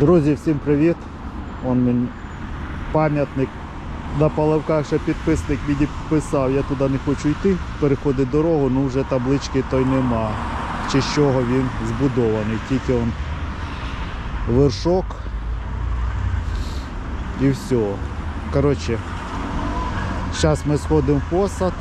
Друзі, всім привіт! Он мені пам'ятник на Палавках ще підписник мені писав, я туди не хочу йти, переходить дорогу, ну вже таблички той нема. Чи з чого він збудований. Тільки он вершок і все. Коротше, зараз ми сходимо в посад,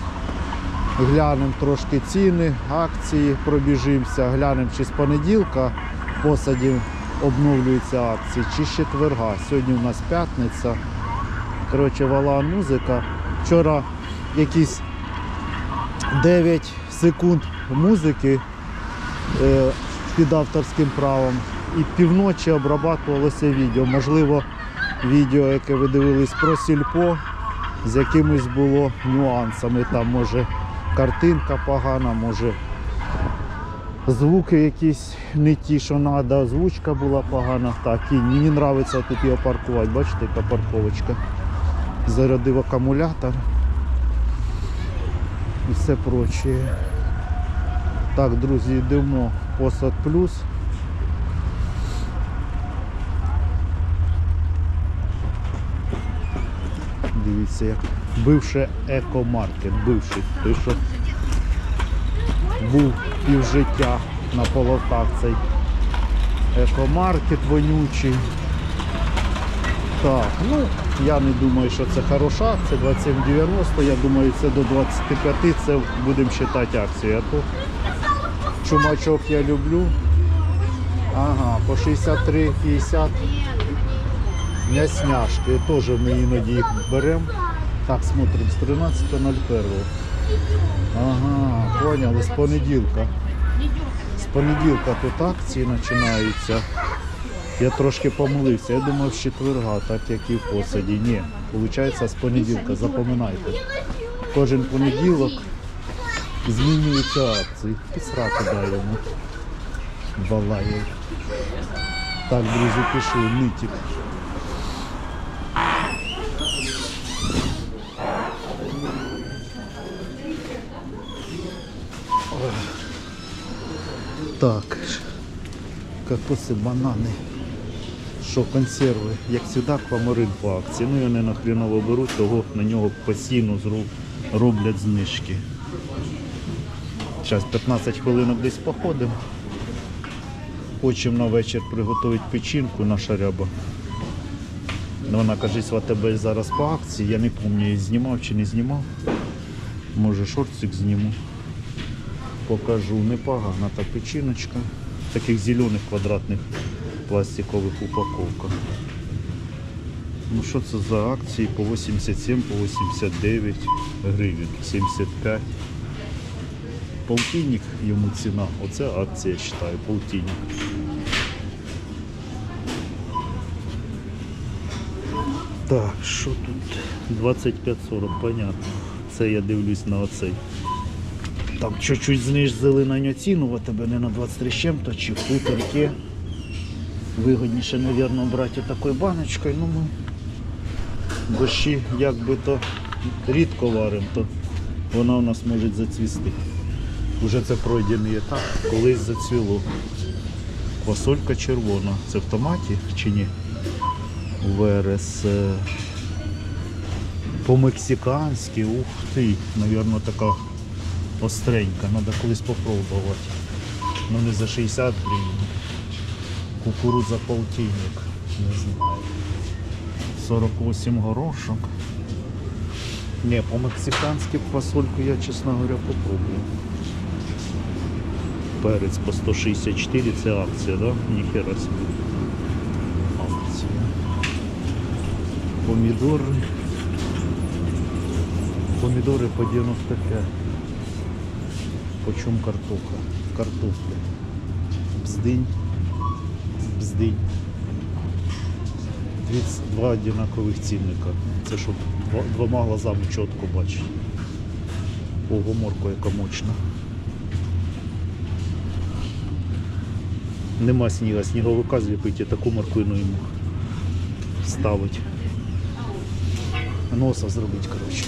глянемо трошки ціни, акції, пробіжимося, глянемо чи з понеділка в посаді обновлюються акції, чи четверга. Сьогодні у нас п'ятниця. Коротше, вала музика. Вчора якісь 9 секунд музики е, під авторським правом і півночі обрабатувалося відео. Можливо, відео, яке ви дивились про сільпо, з якимись було нюансами. Там може картинка погана, може звуки якісь не ті, що треба, озвучка була погана. Так, і мені подобається тут його паркувати. Бачите, яка парковочка. Зарядив акумулятор і все прочее. Так, друзі, йдемо посад плюс. Дивіться, як бивший екомаркет, бивший, той, що був півжиття на полотах цей екомаркет вонючий. Так, ну я не думаю, що це хороша, це 27,90, я думаю, це до 25 це будемо вважати акцію. А то чумачок я люблю. Ага, по 63,50 м'ясняшки. Теж ми іноді їх беремо. Так, смотрим, з 13.01. Ага, поняли, з понеділка. З понеділка тут акції починаються. Я трошки помилився, я думав з четверга, так як і в посаді. Ні, виходить з понеділка, запам'ятайте. Кожен понеділок змінюються акції. І сраку дай. Балає. Так, друзі, пішли, нитік. Так, кокоси, банани. Що консерви, як завжди, квамарин по акції. Ну вони нахріново беруть, того на нього постійно роблять знижки. Зараз 15 хвилинок десь походимо. Хочемо на вечір приготувати печінку на шаряба. Ну, Вона каже, в АТБ зараз по акції. Я не пам'ятаю, знімав чи не знімав. Може шортик зніму. Покажу. Непогана та печіночка. В таких зелених квадратних пластикових упаковках. Ну що це за акції по 87, по 89 гривень, 75. Полтинник йому ціна. Оце акція, я вважаю, полтинник. Так, що тут? 25-40, понятно. Це я дивлюсь на оцей. Там чуть-чуть знизили на нього ціну, в тебе не на 23 з чим-то, чи хуторки. Вигодніше, мабуть, брати такою баночкою. Ну, ми дощі як би то рідко варимо, то вона у нас може зацвісти. Уже це пройдений етап, колись зацвіло. Квасолька червона. Це в томаті чи ні? Верес. е, По-мексиканськи, ух ти, мабуть, така остренька, треба колись попробувати. Ну не за 60 гривень. Кукурудза полтинник, не знаю. 48 горошок. Не, по-мексикански фасольку я, чесно говоря, попробую. Перець по 164, це акція, да? Ніхера собі. Акція. Помідори. Помідори по 95. Почем картоха? Картопля. Бздинь. Бздинь. Дві, два одинакових цінника. Це щоб двома глазами чітко бачити. Ого, морква яка мощна. Нема сніга, сніговика зліпити, таку морквину йому ставить. Носа зробити, коротше.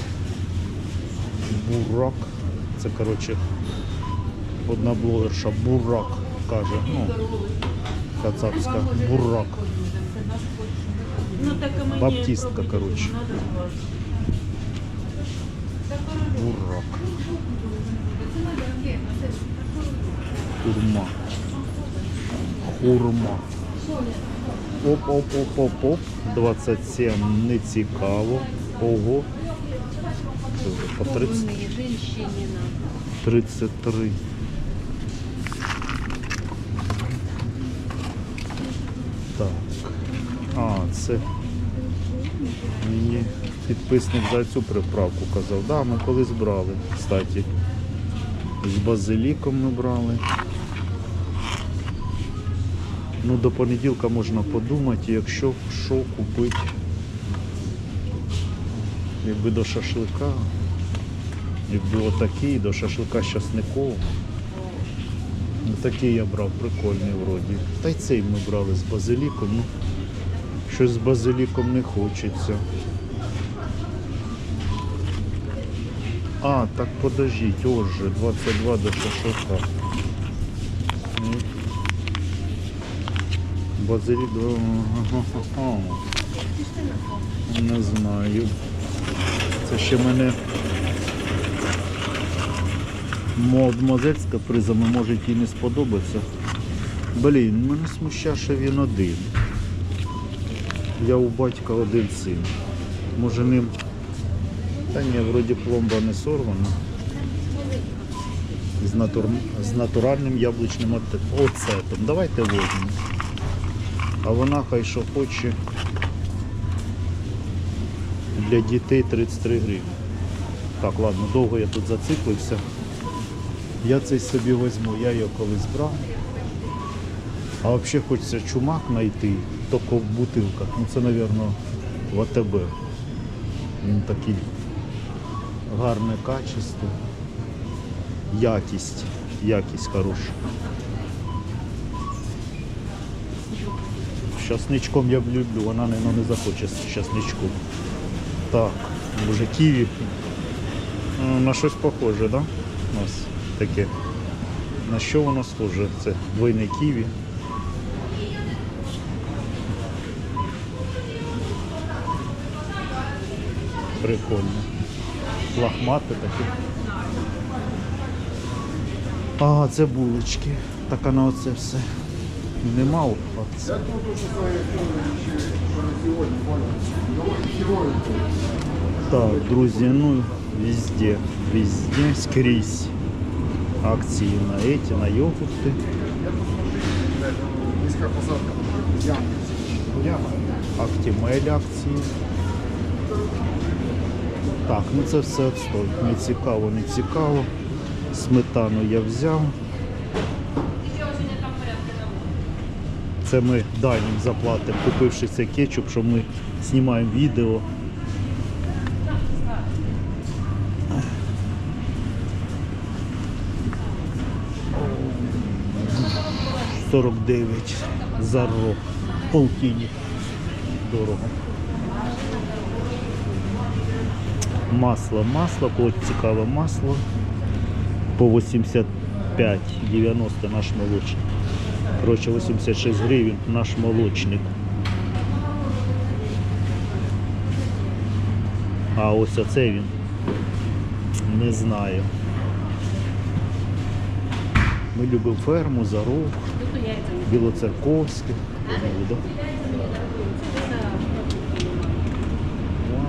Бурак. Це, коротше, одна блогерша бурак каже. Ну, кацапська бурак. Баптистка, коротше. Бурак. Хурма. Хурма. Оп-оп-оп-оп-оп. 27 не цікаво. Ого. По 30, 33. Так. А, це мені підписник за цю приправку казав. Да, ми колись брали, кстати. З базиліком ми брали. Ну, до понеділка можна подумати, якщо що купити. Якби до шашлика. Якби отакий, до шашлика з часниковим. Ну, такий я брав, прикольний вроді. Та й цей ми брали з базиліком. Щось з базиліком не хочеться. А, так подождіть, ось же, 22 до шашлика. Базилік, не знаю. Це ще мене Модмозельська призами може і не сподобатися. Блін, мене смущає, що він один. Я у батька один син. Може ним. Та ні, вроді пломба не сорвана. З, натур... з натуральним яблучним оцетом. Давайте возьмемо. А вона хай що хоче. Для дітей 33 гривні. Так, ладно, довго я тут зациклився. Я цей собі візьму, я його колись брав. А взагалі хочеться чумак знайти, тільки в бутилках. Ну це, мабуть, в АТБ. Він такий гарне качество. Якість. Якість хороша. З Часничком я люблю, вона мабуть, не захоче з часничком. Так, може ківі. Ну, На щось похоже, да? У нас таке. На що воно схоже? Це двойне ківі. Прикольно. Лахмати такі. Ага, це булочки. Так а на оце все. Нема акції. Так, друзі, ну везде, везде, скрізь. Акції на эти, на йогурти. Актимель акції. Так, ну це все отстой. Не цікаво, не цікаво. Сметану я взяв. Це ми дайнім заплатимо, купивши цей кетчуп, що ми знімаємо відео. 49 за рог. Полтинник. Дорого. Масло, масло, ось цікаве масло. По 85,90 наш молочник. Коротше, 86 гривень наш молочник. А ось оце він. Не знаю. Ми любимо ферму, зарок, білоцерковське.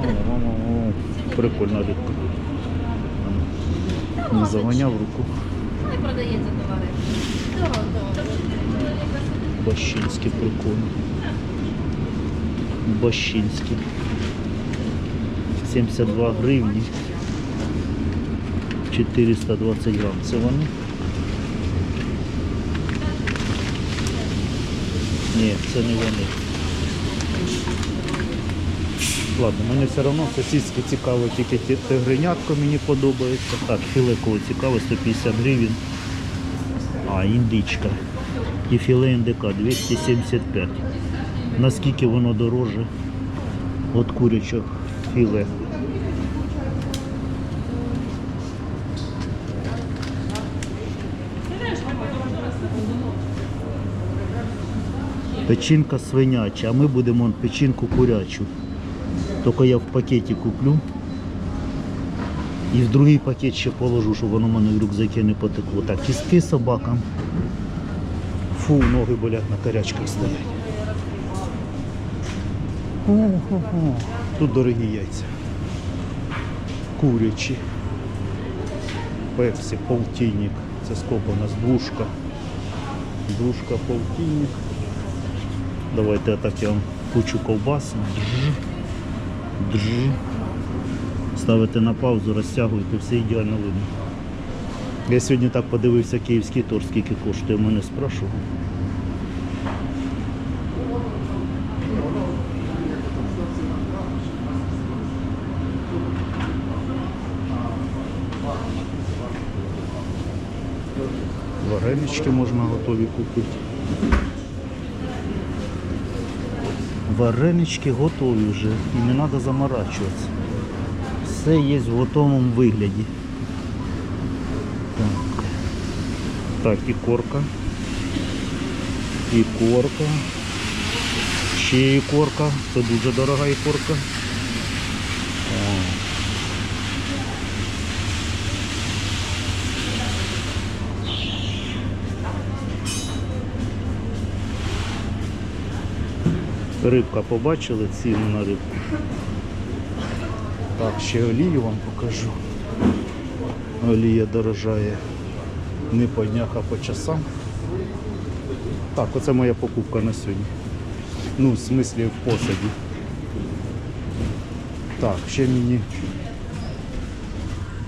Вау, вау. Прикольна рибка. Не заганяв руку. Не продається товари. Бащинське прикольно. Бащинське. 72 гривні. 420 грам. Це вони? Ні, це не вони. Ладно, мені все одно сосиски цікаво, тільки ті- тигренятко мені подобається. Так, філе кого цікаво, 150 гривень. А, індичка. І філе індика 275. Наскільки воно дороже від курячого філе? Печінка свиняча, а ми будемо печінку курячу. Тільки я в пакеті куплю. І в другий пакет ще положу, щоб воно в мене в рюкзаки не потекло. Так, кістки собакам. Фу, ноги болять на карячках стоять. Тут дорогі яйця. Курячі. Пепсі, полтинник. Це сколько у нас? Двушка. Двушка, полтинник. Давайте так я вам кучу ковбас. Drж. Ставите на паузу, розтягуєте, все ідеально видно. Я сьогодні так подивився київський торт, скільки коштує, мене спрашував. Варенички можна готові купити. Варенички готові вже і не треба заморачуватися. Все є в готовому вигляді. Так, і корка. І корка. Ще ікорка. Це дуже дорога ікорка. О. Рибка побачили ціну на рибку. Так, ще олію вам покажу. Олія дорожає не по днях, а по часам. Так, оце моя покупка на сьогодні. Ну, в смислі в посаді. Так, ще мені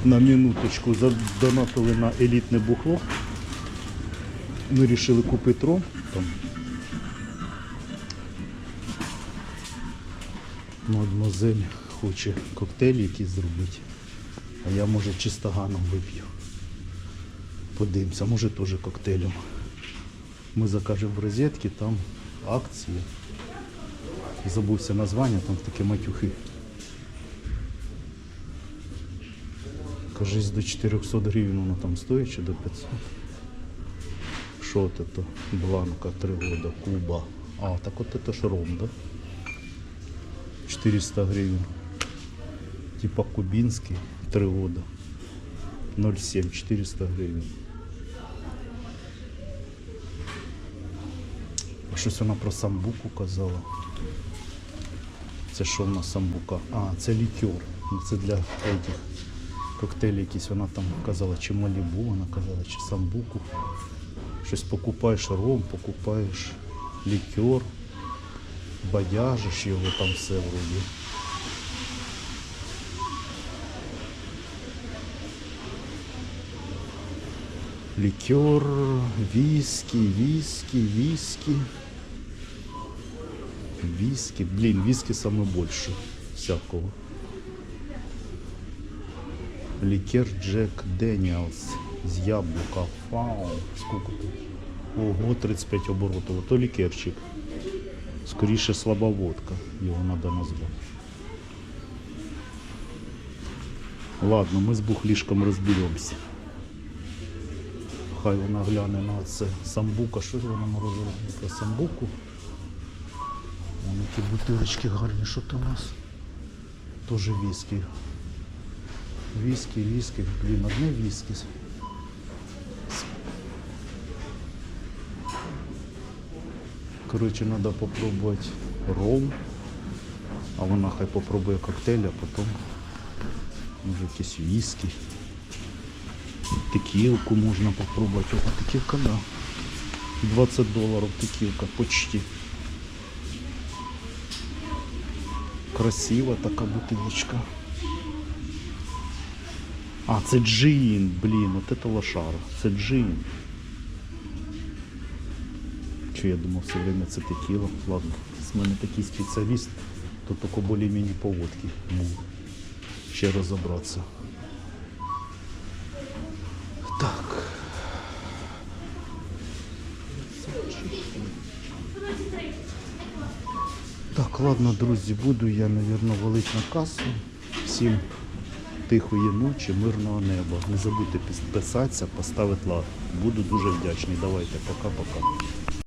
на минуточку задонатили на елітне бухло. Ми вирішили купити ром. Мадемуазель хоче коктейль якийсь зробити, а я може чистоганом вип'ю. Подивимося, може теж коктейлем. Ми закажемо в розетки, там акції. Забувся названня, там такі матюхи. Кажись, до 400 гривень воно там стоїть чи до 500. Що це то? Бланка, 3 года, Куба. А, так от це ж ром, да? 400 гривен. Типа кубинский, 3 года. 0,7, 400 гривен. А щось вона про самбуку казала. Це що в нас самбука? А, це лікер. Ну, Це для этих коктейлів якісь вона там казала, чи малібу, вона казала, чи самбуку. Щось покупаєш ром, покупаєш лікер бадяжиш його там все вроді. Лікер, віскі, віскі, віскі. Віскі, блін, віскі саме більше всякого. Лікер Джек Деніелс з яблука. Вау, сколько тут? Ого, 35 оборотів. То лікерчик. Скоріше слаба водка, його треба назвати. Ладно, ми з бухлішком розберемося. Хай вона гляне на це самбука. Що ж вона морозила про самбуку? Вон які бутилочки гарні, що там у нас? Тоже віскі. Віскі, віскі, блін, одне віскі. Короче, надо попробовать ром. А вона хай попробує коктейль, а потім може якісь віскі. Текілку можна попробувати. О, текілка, да. 20 доларів текілка, почти. Красива така бутилочка. А, це джин, блін, от це лошара. Це джин. Че я думав все время це текіла. Ладно, з мене такий спеціаліст, то тільки більш-менш по водці ще розібратися. Так. Так, ладно, друзі, буду я, мабуть, валити на касу. Всім тихої ночі, мирного неба. Не забудьте підписатися, поставити лайк. Буду дуже вдячний. Давайте, пока-пока.